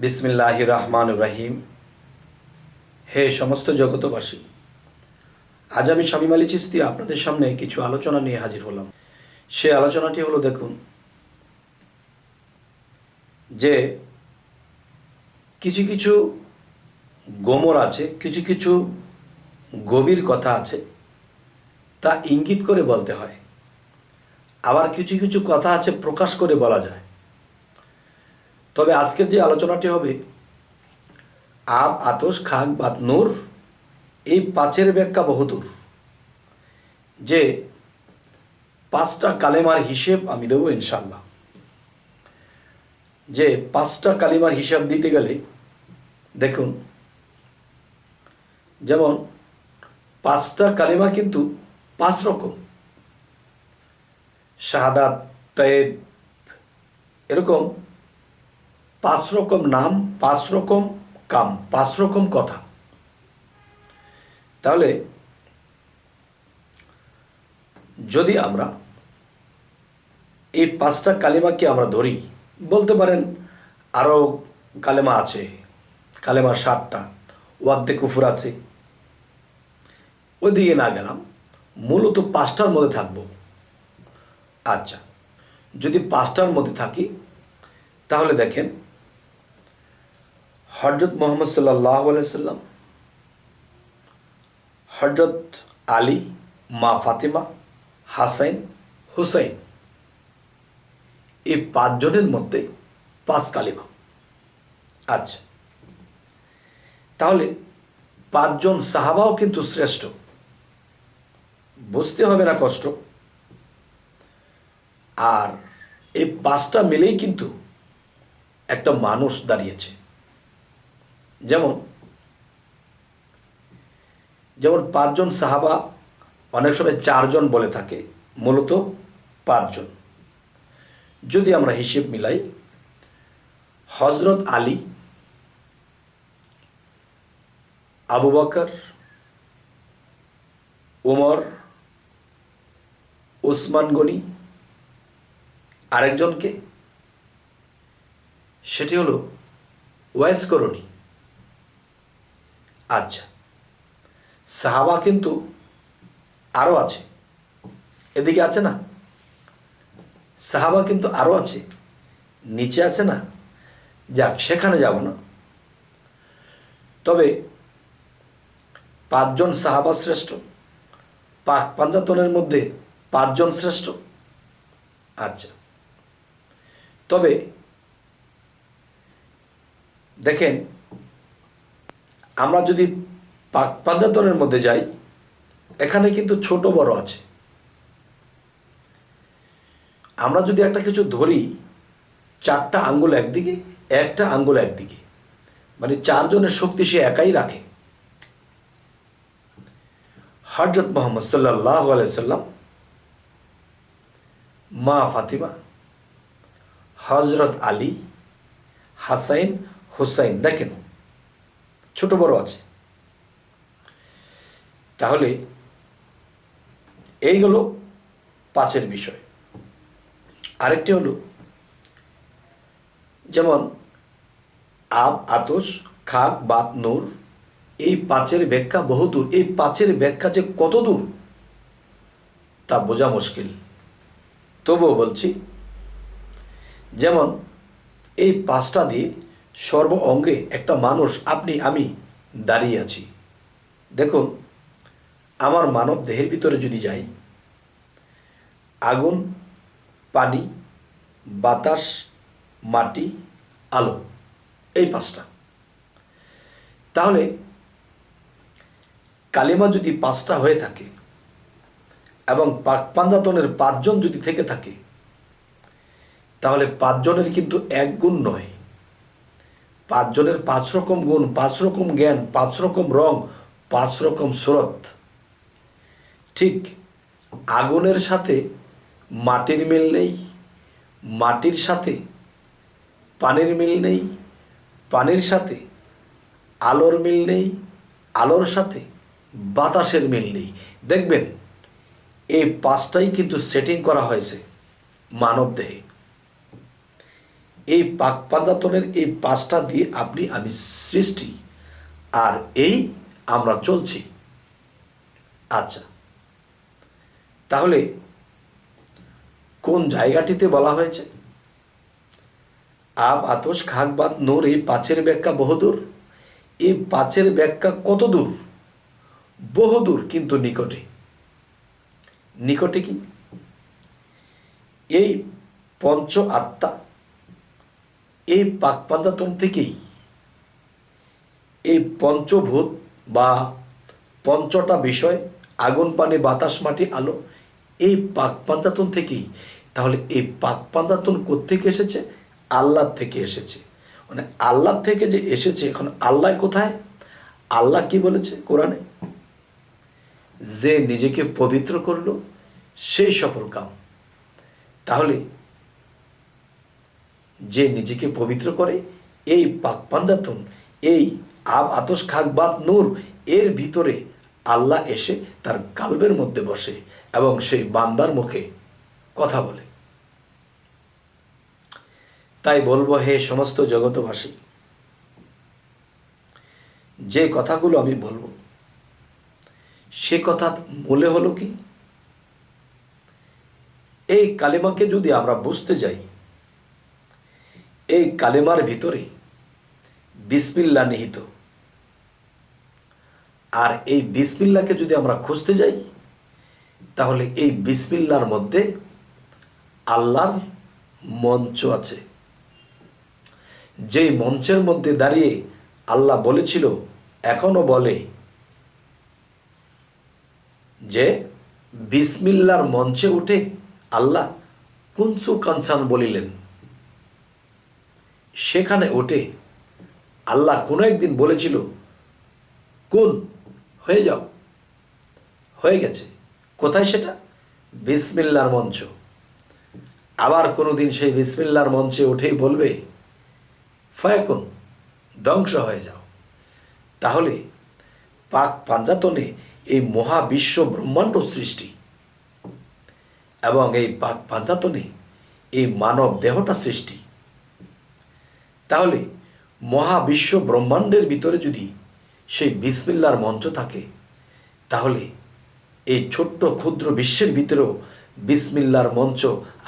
বিসমিল্লাহ রহমান রাহিম। হে সমস্ত জগতবাসী আজ আমি শামিম চিস্তি আপনাদের সামনে কিছু আলোচনা নিয়ে হাজির হলাম। সে আলোচনাটি হলো, দেখুন, যে কিছু কিছু গোমর আছে, কিছু কিছু গভীর কথা আছে, তা ইঙ্গিত করে বলতে হয়। আবার কিছু কিছু কথা আছে, প্রকাশ করে বলা যায়। তবে আজকের যে আলোচনাটি হবে, আব আতস খাক বাত নূর, এই পাঁচের ব্যাখ্যা বহুদূর, যে পাঁচটা কালেমার হিসেব আমি দেবো ইনশাল্লাহ যে পাঁচটা কালিমার হিসাব দিতে গেলে, দেখুন, যেমন পাঁচটা কালিমা কিন্তু পাঁচ রকম। শাহাদাত, তয়েব, এরকম পাঁচ রকম নাম, পাঁচ রকম কাম, পাঁচ রকম কথা। তাহলে যদি আমরা এই পাঁচটা কালিমাকে আমরা ধরি, বলতে পারেন আরও কালেমা আছে, কালেমা সাতটা, ওয়াদ্দে কুফুর আছে। ওইদিকে না গেলাম, মূলত পাঁচটার মধ্যে থাকব। আচ্ছা যদি পাঁচটার মধ্যে থাকি, তাহলে দেখেন হজরত মোহাম্মদ সাল্লাহ সাল্লাম হজরত আলী, মা ফাতিমা, হাসাইন, হুসাইন, এই পাঁচজনের মধ্যে পাঁচ কালিমা। আচ্ছা তাহলে পাঁচজন সাহাবাও কিন্তু শ্রেষ্ঠ। বুঝতে হবে না কষ্ট। আর এই পাঁচটা মিলেই কিন্তু একটা মানুষ দাঁড়িয়েছে। যেমন যেমন পাঁচজন সাহাবা অনেক সময় চারজন বলে থাকে, মূলত পাঁচজন। যদি আমরা হিসেব মিলাই হজরত আলী, আবু বকর, উমর ওসমান গনি, আরেকজনকে, সেটি হলো ওয়েস করণী। আচ্ছা। সাহাবা কিন্তু আরও আছে। এদিকে আছে না? সাহাবা কিন্তু আরও আছে। নিচে আছে না? যাক, সেখানে যাব না। তবে পাঁচজন সাহাবা শ্রেষ্ঠ, পাক পাঞ্জাতনের মধ্যে পাঁচজন শ্রেষ্ঠ। আচ্ছা। তবে দেখেন আমরা যদি পাঞ্জাতনের মধ্যে যাই, এখানে কিন্তু ছোট বড় আছে। আমরা যদি একটা কিছু ধরি, চারটা আঙ্গুল একদিকে, একটা আঙ্গুল একদিকে মানে চারজনের শক্তি সে একাই রাখে। হজরত মোহাম্মদ সাল্লাহ আলাইসাল্লাম মা ফাতিমা হজরত আলী, হাসাইন, হুসাইন, দেখেন ছোট বড় আছে। তাহলে এই হলো পাঁচের বিষয়। আরেকটি হলো, যেমন আব, আতস, খাক, বাত, নূর, এই পাঁচের ব্যাখ্যা বহুদূর এই পাঁচের ব্যাখ্যা যে কত দূর, তা বোঝা মুশকিল। তবুও বলছি, যেমন এই পাঁচটা দিয়ে সর্ব অঙ্গে একটা মানুষ আপনি, আমি দাঁড়িয়ে আছি। দেখুন, আমার মানব দেহের ভিতরে যদি যাই, আগুন, পানি, বাতাস, মাটি, আলো, এই পাঁচটা। তাহলে কালিমা যদি পাঁচটা হয়ে থাকে এবং পাঞ্জাতনের পাঁচজন যদি থেকে থাকে, তাহলে পাঁচজনের কিন্তু এক গুণ নয়। পাঁচজনের পাঁচ রকম গুণ, পাঁচ রকম জ্ঞান, পাঁচ রকম রং, পাঁচ রকম স্রোত। ঠিক আগুনের সাথে মাটির মিল নেই, মাটির সাথে পানির মিল নেই, পানির সাথে আলোর মিল নেই, আলোর সাথে বাতাসের মিল নেই। দেখবেন, এই পাঁচটাই কিন্তু সেটিং করা হয়েছে মানব দেহে এই পাক পাঞ্জাতনের এই পাঁচটা দিয়ে আপনি, আমি সৃষ্টি। আর এই আমরা চলছি। আচ্ছা। তাহলে কোন জায়গাটিতে বলা হয়েছে? আব, আতস খাকবাদ নোর, এই পাঁচের ব্যাখ্যা বহুদূর এই পাঁচের ব্যাখ্যা কত দূর? বহুদূর কিন্তু নিকটে। নিকটে কি? এই পঞ্চ আত্মা এই পাকপান্দাতন থেকেই এই পঞ্চভূত বা পঞ্চটা বিষয়, আগুন, পানি, বাতাস, মাটি, আলো, এই পাক পাঞ্জাতন থেকেই। তাহলে এই পাক পাঞ্জাতন কোত্থেকে এসেছে? আল্লাহ থেকে এসেছে। মানে আল্লাহ থেকে যে এসেছে, এখন আল্লাহ কোথায়? আল্লাহ কি বলেছে কোরআনে? যে নিজেকে পবিত্র করল, সেই সফল কাম। তাহলে যে নিজেকে পবিত্র করে, এই পাক পাঞ্জাতন এই আব আতস খাক বাত নূর, এর ভিতরে আল্লাহ এসে তার কালবের মধ্যে বসে এবং সেই বান্দার মুখে কথা বলে। তাই বলব, হে সমস্ত জগতবাসী যে কথাগুলো আমি বলব, সে কথা মূলে হলো কি? এই কালিমাকে যদি আমরা বুঝতে যাই এই কালেমার ভিতরে বিসমিল্লা নিহিত। আর এই বিসমিল্লাকে যদি আমরা খুঁজতে যাই, তাহলে এই বিসমিল্লার মধ্যে আল্লাহর মঞ্চ আছে। যেই মঞ্চের মধ্যে দাঁড়িয়ে আল্লাহ বলেছিল, এখনও বলে যে, বিসমিল্লার মঞ্চে উঠে আল্লাহ কুঞ্চু কানসান বলিলেন। সেখানে ওঠে। আল্লাহ কোনো একদিন বলেছিল, কোন? হয়ে যাও। হয়ে গেছে। কোথায় সেটা? বিসমিল্লার মঞ্চ। আবার কোনো দিন সেই বিসমিল্লার মঞ্চে উঠেই বলবে, ফয়াকুন, ধ্বংস হয়ে যাও। তাহলে পাক পাঞ্জাতনে এই মহাবিশ্ব ব্রহ্মাণ্ড সৃষ্টি এবং এই পাক পাঞ্জাতনে এই মানব দেহটা সৃষ্টি। তাহলে মহাবিশ্ব ব্রহ্মাণ্ডের ভিতরে যদি সেই বিসমিল্লার মঞ্চ থাকে, তাহলে এই ছোট্ট ক্ষুদ্র বিশ্বের ভিতরেও বিসমিল্লার মঞ্চ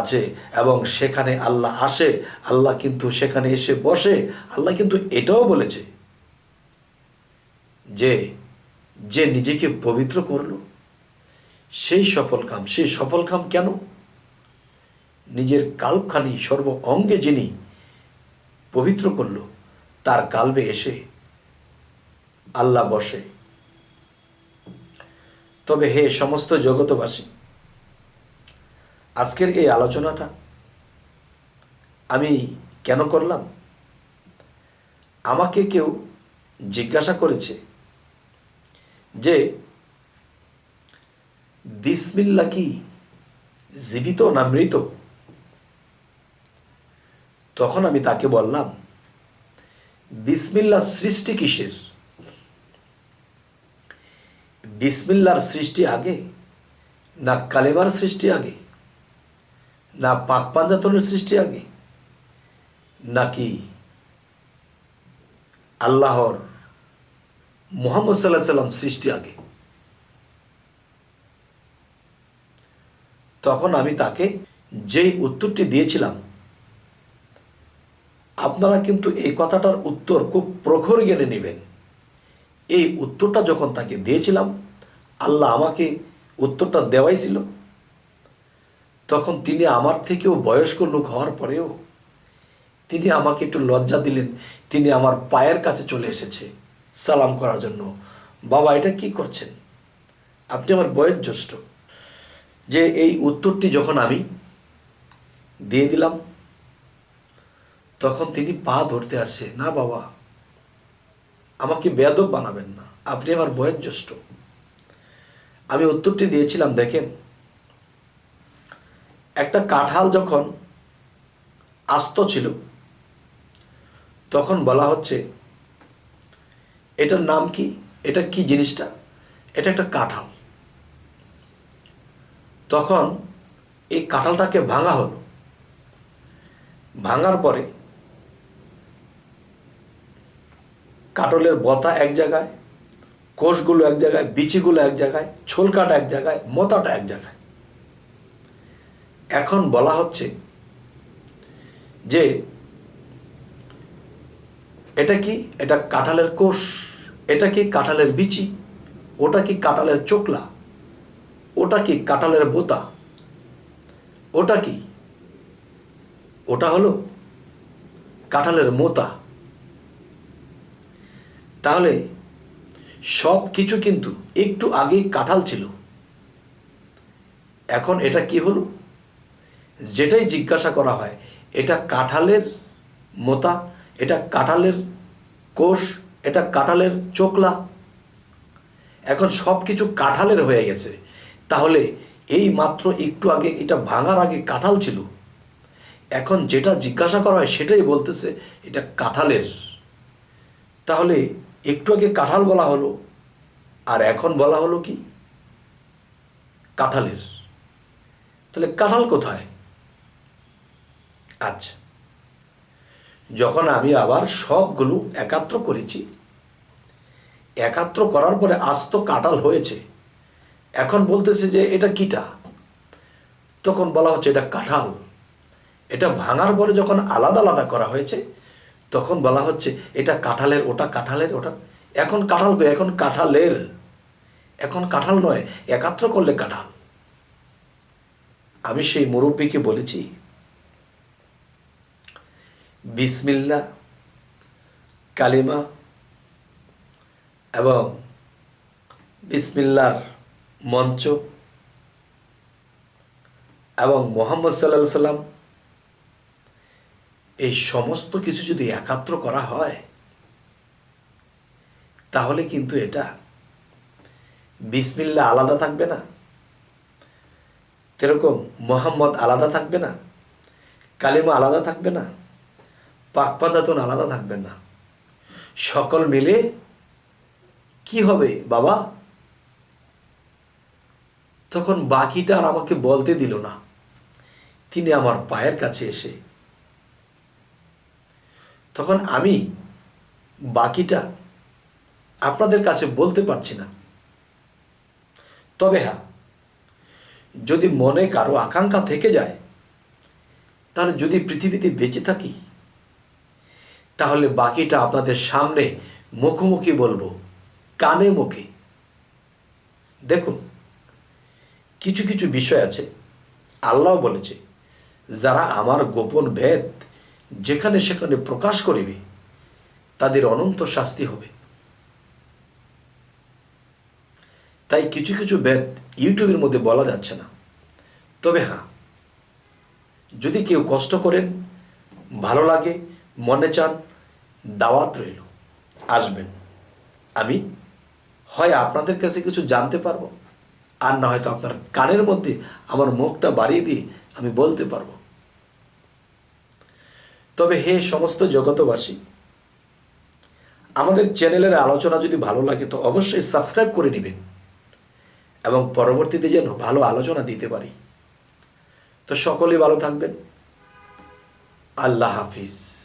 আছে এবং সেখানে আল্লাহ আসে, আল্লাহ কিন্তু সেখানে এসে বসে, আল্লাহ কিন্তু এটাও বলেছে যে যে নিজেকে পবিত্র করল, সেই সফল কাম, সেই সফল কাম কেন? নিজের কালখানি সর্ব অঙ্গে যিনি পবিত্র করল, তার কালবে এসে আল্লাহ বসে। তবে হে সমস্ত জগতবাসী আজকের এই আলোচনাটা আমি কেন করলাম? আমাকে কেউ জিজ্ঞাসা করেছে যে, বিসমিল্লা কি জীবিত না মৃত? তখন আমি তাকে বললাম বিসমিল্লা সৃষ্টি কিসের? বিসমিল্লার সৃষ্টি আগে, না কালেমার সৃষ্টি আগে, না পাক পাঞ্জাতনের সৃষ্টি আগে, নাকি আল্লাহর মোহাম্মদ সাল্লাহ সাল্লাম সৃষ্টি আগে? তখন আমি তাকে যেই উত্তরটি দিয়েছিলাম আপনারা কিন্তু এই কথাটার উত্তর খুব প্রখর জ্ঞানে নেবেন। এই উত্তরটা যখন তাকে দিয়েছিলাম, আল্লাহ আমাকে উত্তরটা দেওয়াই ছিল তখন তিনি আমার থেকেও বয়স্ক লোক হওয়ার পরেও তিনি আমাকে একটু লজ্জা দিলেন। তিনি আমার পায়ের কাছে চলে এসেছে সালাম করার জন্য। বাবা, এটা কি করছেন? আপনি আমার বয়োজ্যেষ্ঠ। যে এই উত্তরটি যখন আমি দিয়ে দিলাম তখন তিনি পা ধরতে আসে, না বাবা, আমাকে বেয়াদব বানাবেন না, আপনি আমার বয়স জ্যেষ্ঠ। আমি উত্তরটি দিয়েছিলাম, দেখেন। একটা কাঁঠাল যখন আস্ত ছিল, তখন বলা হচ্ছে, এটার নাম কি? এটা কি জিনিসটা? এটা একটা কাঁঠাল। তখন এই কাঁঠালটাকে ভাঙা হলো। ভাঙার পরে কাটলের বতা এক জায়গায়, কোষগুলো এক জায়গায়, বিচিগুলো এক জায়গায়, ছোলকাটা এক জায়গায়, মোতাটা এক জায়গায়। এখন বলা হচ্ছে যে এটা কি? এটা কাঁঠালের কোষ, এটা কি কাঁঠালের বিচি, ওটা কি কাঁঠালের চোকলা, ওটা কি কাঁঠালের বোতা, ওটা কি? ওটা হলো কাঁঠালের মোতা। তাহলে সব কিছু কিন্তু একটু আগেই কাঁঠাল ছিল। এখন এটা কি হলো? যেটাই জিজ্ঞাসা করা হয়, এটা কাঁঠালের মোতা, এটা কাঁঠালের কোষ, এটা কাঁঠালের চোকলা এখন সব কিছু কাঁঠালের হয়ে গেছে। তাহলে এই মাত্র একটু আগে এটা ভাঙার আগে কাঁঠাল ছিল। এখন যেটা জিজ্ঞাসা করা হয় সেটাই বলতেছে, এটা কাঁঠালের। তাহলে একটু আগে কাঁঠাল বলা হলো, আর এখন বলা হলো কি? কাঁঠালের। তাহলে কাঁঠাল কোথায়? আচ্ছা যখন আমি আবার সবগুলো একাত্র করেছি, একাত্র করার পরে আস্ত কাঁঠাল হয়েছে, এখন বলতেছে যে এটা কিটা? তখন বলা হচ্ছে এটা কাঁঠাল। এটা ভাঙার পরে যখন আলাদা আলাদা করা হয়েছে তখন বলা হচ্ছে, এটা কাঁঠালের ওটা কাঁঠালের ওটা। এখন কাঁঠাল এখন কাঁঠালের। এখন কাঁঠাল নয়, একাত্র করলে কাঁঠাল। আমি সেই মুরব্বীকে বলেছি বিসমিল্লা কালিমা, এবং বিসমিল্লার মঞ্চ, এবং মোহাম্মদ সাল্লাহ সাল্লাম এই সমস্ত কিছু যদি একাত্র করা হয়, তাহলে কিন্তু এটা বিসমিল্লা আলাদা থাকবে না। যেরকম মোহাম্মদ আলাদা থাকবে না, কালিমা আলাদা থাকবে না পাকপাদাতন আলাদা থাকবে না। সকল মিলে কি হবে বাবা? তখন বাকিটা আর আমাকে বলতে দিল না। তিনি আমার পায়ের কাছে এসে তখন আমি বাকিটা আপনাদের কাছে বলতে পারছি না। তবে হ্যাঁ যদি মনে কারও আকাঙ্ক্ষা থেকে যায়, তাহলে যদি পৃথিবীতে বেঁচে থাকি, তাহলে বাকিটা আপনাদের সামনে মুখোমুখি বলব, কানে মুখে। দেখুন, কিছু কিছু বিষয় আছে, আল্লাহ বলেছে, যারা আমার গোপন ভেদ যেখানে সেখানে প্রকাশ করিবে, তাদের অনন্ত শাস্তি হবে। তাই কিছু কিছু ভেদ ইউটিউবের মধ্যে বলা যাচ্ছে না। তবে হ্যাঁ যদি কেউ কষ্ট করেন, ভালো লাগে, মনে চান, দাওয়াত রইল, আসবেন। আমি, হয় আপনাদের কাছে কিছু জানতে পারব, আর না হয়তো আপনার কানের মধ্যে আমার মুখটা বাড়িয়ে দিয়ে আমি বলতে পারব। তবে হে সমস্ত জগতবাসী, আমাদের চ্যানেলের আলোচনা যদি ভালো লাগে তো অবশ্যই সাবস্ক্রাইব করে নেবেন এবং পরবর্তীতে যেন ভালো আলোচনা দিতে পারি। তো সকলে ভালো থাকবেন। আল্লাহ হাফিজ।